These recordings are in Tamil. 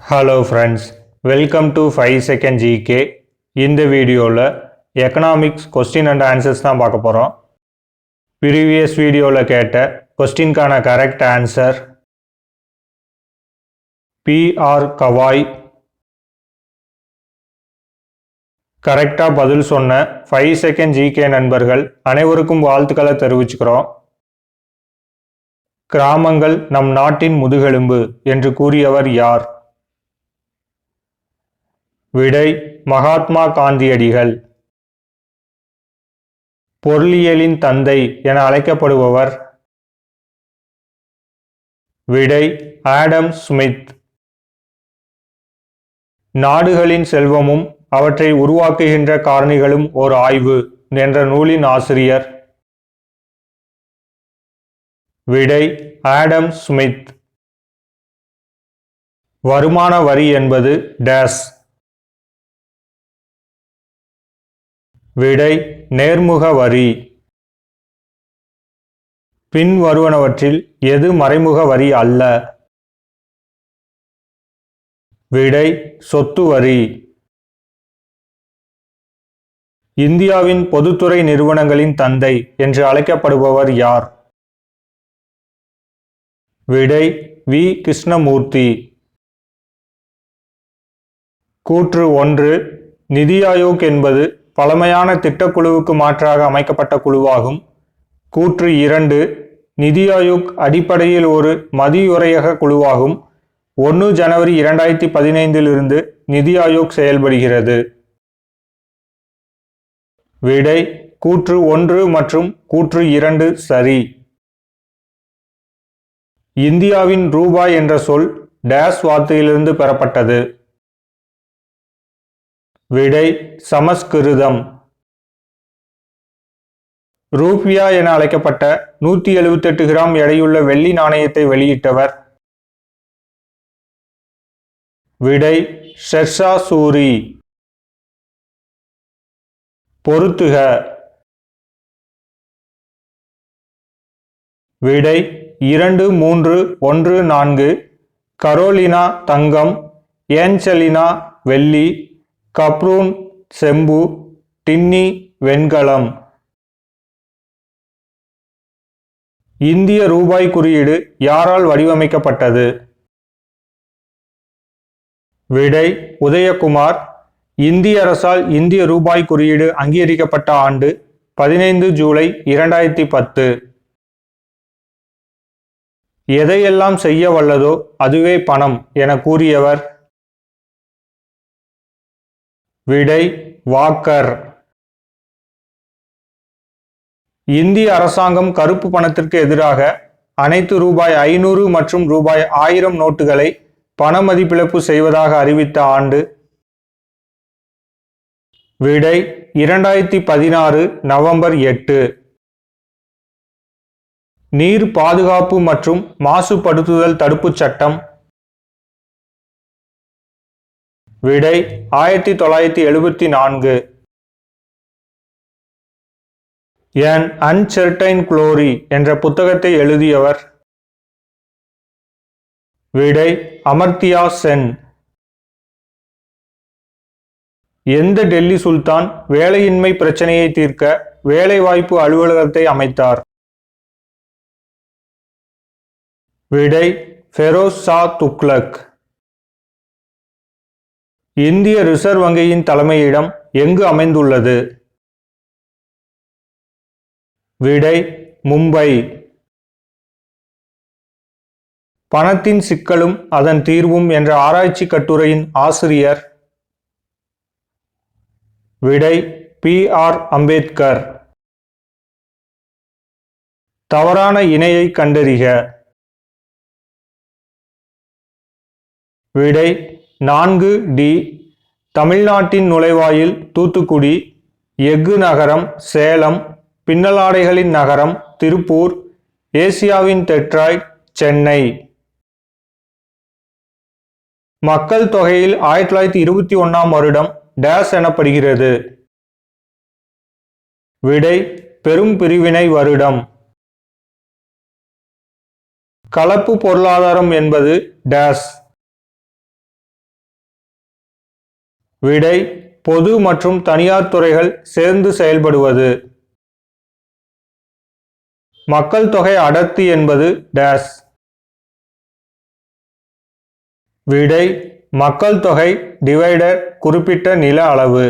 Hello friends welcome to five second GK இந்த வீடியோவில் எக்கனாமிக்ஸ் கொஸ்டின் அண்ட் ஆன்சர்ஸ் தான் பார்க்க போகிறோம் ப்ரீவியஸ் வீடியோவில் கேட்ட கொஸ்டின்கான கரெக்ட் ஆன்சர் பிஆர் கவாய் கரெக்டாக பதில் சொன்ன ஃபைவ் செகண்ட் ஜிகே நண்பர்கள் அனைவருக்கும் வாழ்த்துக்களை தெரிவிச்சுக்கிறோம். கிராமங்கள் நம் நாட்டின் முதுகெலும்பு என்று கூறியவர் யார்? விடை மகாத்மா காந்தியடிகள். பொருளியலின் தந்தை என அழைக்கப்படுபவர். விடை ஆடம் ஸ்மித் நாடுகளின் செல்வமும் அவற்றை உருவாக்குகின்ற காரணிகளும் ஓர் ஆய்வு என்ற நூலின் ஆசிரியர். விடை ஆடம் ஸ்மித் வருமான வரி என்பது டேஸ். விடை நேர்முக வரி பின் வருவனவற்றில் எது மறைமுக வரி அல்ல? விடை சொத்து வரி இந்தியாவின் பொதுத்துறை நிறுவனங்களின் தந்தை என்று அழைக்கப்படுபவர் யார்? விடை வி. கிருஷ்ணமூர்த்தி. கூற்று ஒன்று நிதி ஆயோக் என்பது பழமையான திட்டக்குழுவுக்கு மாற்றாக அமைக்கப்பட்ட குழுவாகும். கூற்று இரண்டு நிதி ஆயோக் அடிப்படையில் ஒரு மதியுரையக குழுவாகும். ஒன்று ஜனவரி இரண்டாயிரத்தி பதினைந்திலிருந்து நிதி ஆயோக் செயல்படுகிறது. விடை கூற்று ஒன்று மற்றும் கூற்று இரண்டு சரி. இந்தியாவின் ரூபாய் என்ற சொல் டேஸ் வார்த்தையிலிருந்து பெறப்பட்டது. விடை சமஸ்கிருதம். ரூபியா என அழைக்கப்பட்ட நூற்றி எழுபத்தெட்டு கிராம் எடையுள்ள வெள்ளி நாணயத்தை வெளியிட்டவர். விடை ஷெர்ஷா சூரி பொருத்துக. விடை இரண்டு மூன்று ஒன்று நான்கு. கரோலினா தங்கம் ஏஞ்சலினா வெள்ளி கப்ரூன் செம்பு டின்னி வெண்கலம். இந்திய ரூபாய் குறியீடு யாரால் வடிவமைக்கப்பட்டது? விடை உதயகுமார். இந்திய அரசால் இந்திய ரூபாய் குறியீடு அங்கீகரிக்கப்பட்ட ஆண்டு பதினைந்து ஜூலை இரண்டாயிரத்தி பத்து. எதையெல்லாம் செய்ய வல்லதோ அதுவே பணம் என கூறியவர் விடை வாக்கர். இந்திய அரசாங்கம் கருப்பு பணத்திற்கு எதிராக அனைத்து ரூபாய் ஐநூறு மற்றும் ரூபாய் ஆயிரம் நோட்டுகளை பண மதிப்பிழப்பு செய்வதாக அறிவித்த ஆண்டு. விடை இரண்டாயிரத்தி பதினாறு நவம்பர் எட்டு. நீர் பாதுகாப்பு மற்றும் மாசுபடுத்துதல் தடுப்புச் சட்டம் விடை ஆயிரத்தி தொள்ளாயிரத்தி எழுபத்தி நான்கு. என் அன்செர்டைன் குளோரி என்ற புத்தகத்தை எழுதியவர் விடை அமர்த்தியா சென். எந்த டெல்லி சுல்தான் வேலையின்மை பிரச்சனையை தீர்க்க வேலைவாய்ப்பு அலுவலகத்தை அமைத்தார்? விடை ஃபெரோஸ் ஷா துக்ளக். இந்திய ரிசர்வ் வங்கியின் தலைமையிடம் எங்கு அமைந்துள்ளது? விடை மும்பை. பணத்தின் சிக்கலும் அதன் தீர்வும் என்ற ஆராய்ச்சி கட்டுரையின் ஆசிரியர். விடை பி. ஆர். அம்பேத்கர். தவறான இணையை கண்டறிக. விடை நான்கு டி. தமிழ்நாட்டின் நுழைவாயில் தூத்துக்குடி எஃகு நகரம் சேலம் பின்னலாடைகளின் நகரம் திருப்பூர் ஏசியாவின் டெட்ராய் சென்னை. மக்கள் தொகையில் ஆயிரத்தி தொள்ளாயிரத்தி இருபத்தி ஒன்றாம் வருடம் டேஸ் எனப்படுகிறது. விடை பெரும் பிரிவினை வருடம். கலப்பு பொருளாதாரம் என்பது டேஸ். விடை பொது மற்றும் தனியார் துறைகள் சேர்ந்து செயல்படுவது. மக்கள் தொகை அடர்த்தி என்பது டேஸ் விடை மக்கள் தொகை டிவைடர் குறிப்பிட்ட நில அளவு.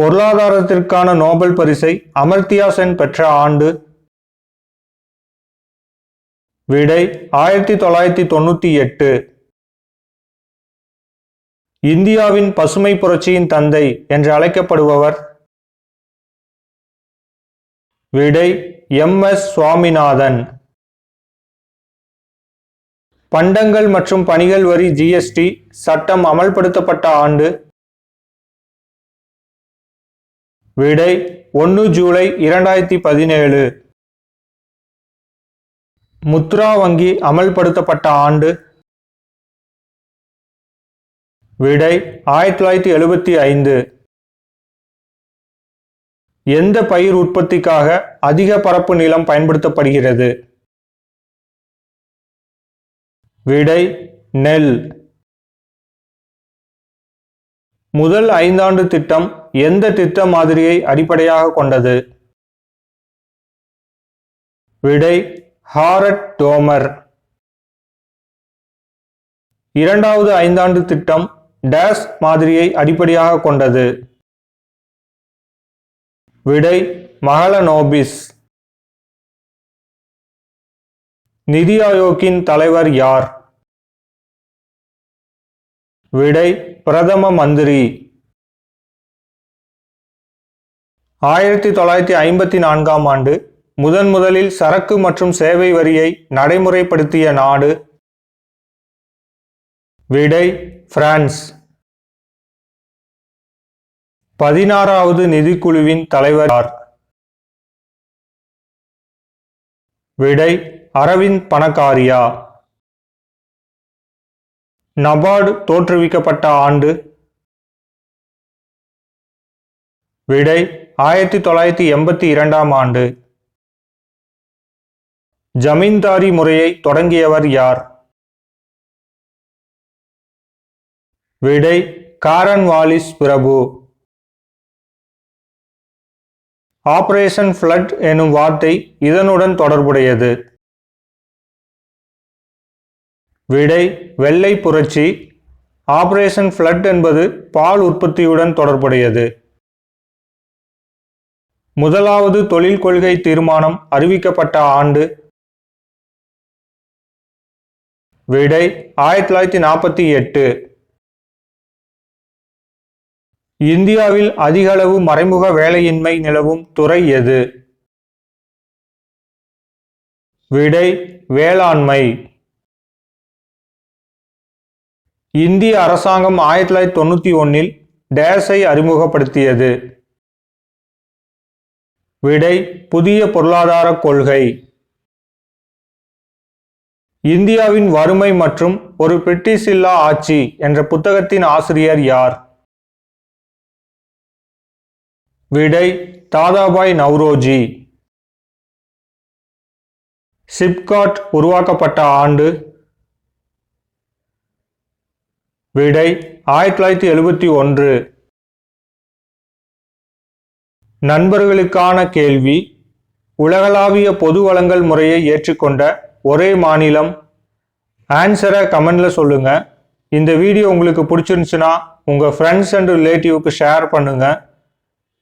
பொருளாதாரத்திற்கான நோபல் பரிசை அமர்த்தியா சென் பெற்ற ஆண்டு. விடை ஆயிரத்தி தொள்ளாயிரத்தி தொண்ணூத்தி எட்டு. இந்தியாவின் பசுமை புரட்சியின் தந்தை என்று அழைக்கப்படுபவர் விடை எம். எஸ். சுவாமிநாதன். பண்டங்கள் மற்றும் பணிகள் வரி ஜிஎஸ்டி சட்டம் அமல்படுத்தப்பட்ட ஆண்டு விடை ஒன்று ஜூலை இரண்டாயிரத்தி பதினேழு. முத்ரா வங்கி அமல்படுத்தப்பட்ட ஆண்டு விடை ஆயிரத்தி தொள்ளாயிரத்தி எழுபத்தி ஐந்து. எந்த பயிர் உற்பத்திக்காக அதிக பரப்பு நிலம் பயன்படுத்தப்படுகிறது? விடை நெல். முதல் ஐந்தாண்டு திட்டம் எந்த திட்ட மாதிரியை அடிப்படையாக கொண்டது? விடை ஹாரட் டோமர். இரண்டாவது ஐந்தாண்டு திட்டம் டேஸ் மாதிரியை அடிப்படையாக கொண்டது. விடை மகளநோபிஸ் நிதி ஆயோக்கின் தலைவர் யார்? விடை பிரதம மந்திரி. ஆயிரத்தி தொள்ளாயிரத்தி ஐம்பத்தி நான்காம் ஆண்டு முதன் முதலில் சரக்கு மற்றும் சேவை வரியை நடைமுறைப்படுத்திய நாடு விடை பிரான்ஸ். பதினாறாவது நிதிக்குழுவின் தலைவர் யார்? விடை அரவிந்த் பணக்காரியா. நபார்டு தோற்றுவிக்கப்பட்ட ஆண்டு. விடை ஆயிரத்தி தொள்ளாயிரத்தி எண்பத்தி இரண்டாம் ஆண்டு. ஜமீன்தாரி முறையை தொடங்கியவர் யார்? விடை காரன்வாலிஸ் பிரபு. ஆபரேஷன் ஃப்ளட் எனும் வார்த்தை இதனுடன் தொடர்புடையது. விடை வெள்ளை புரட்சி. ஆபரேஷன் ஃப்ளட் என்பது பால் உற்பத்தியுடன் தொடர்புடையது. முதலாவது தொழில் கொள்கை தீர்மானம் அறிவிக்கப்பட்ட ஆண்டு. விடை ஆயிரத்தி தொள்ளாயிரத்தி நாற்பத்தி எட்டு. இந்தியாவில் அதிகளவு மறைமுக வேலையின்மை நிலவும் துறை எது? விடை வேளாண்மை. இந்திய அரசாங்கம் ஆயிரத்தி தொள்ளாயிரத்தி தொண்ணூற்றி ஒன்றில் டேஸை அறிமுகப்படுத்தியது. விடை புதிய பொருளாதார கொள்கை. இந்தியாவின் வறுமை மற்றும் ஒரு பிரிட்டிஷ் இல்லா ஆட்சி என்ற புத்தகத்தின் ஆசிரியர் யார்? விடை தாதாபாய் நவ்ரோஜி. சிப்காட் உருவாக்கப்பட்ட ஆண்டு. விடை ஆயிரத்தி தொள்ளாயிரத்தி எழுபத்தி ஒன்று. நண்பர்களுக்கான கேள்வி. உலகளாவிய பொது வளங்கள் முறையை ஏற்றுக்கொண்ட ஒரே மாநிலம். ஆன்சரை கமெண்டில் சொல்லுங்கள் இந்த வீடியோ உங்களுக்கு பிடிச்சிருந்துச்சுன்னா உங்கள் ஃப்ரெண்ட்ஸ் அண்ட் ரிலேட்டிவ்க்கு ஷேர் பண்ணுங்கள்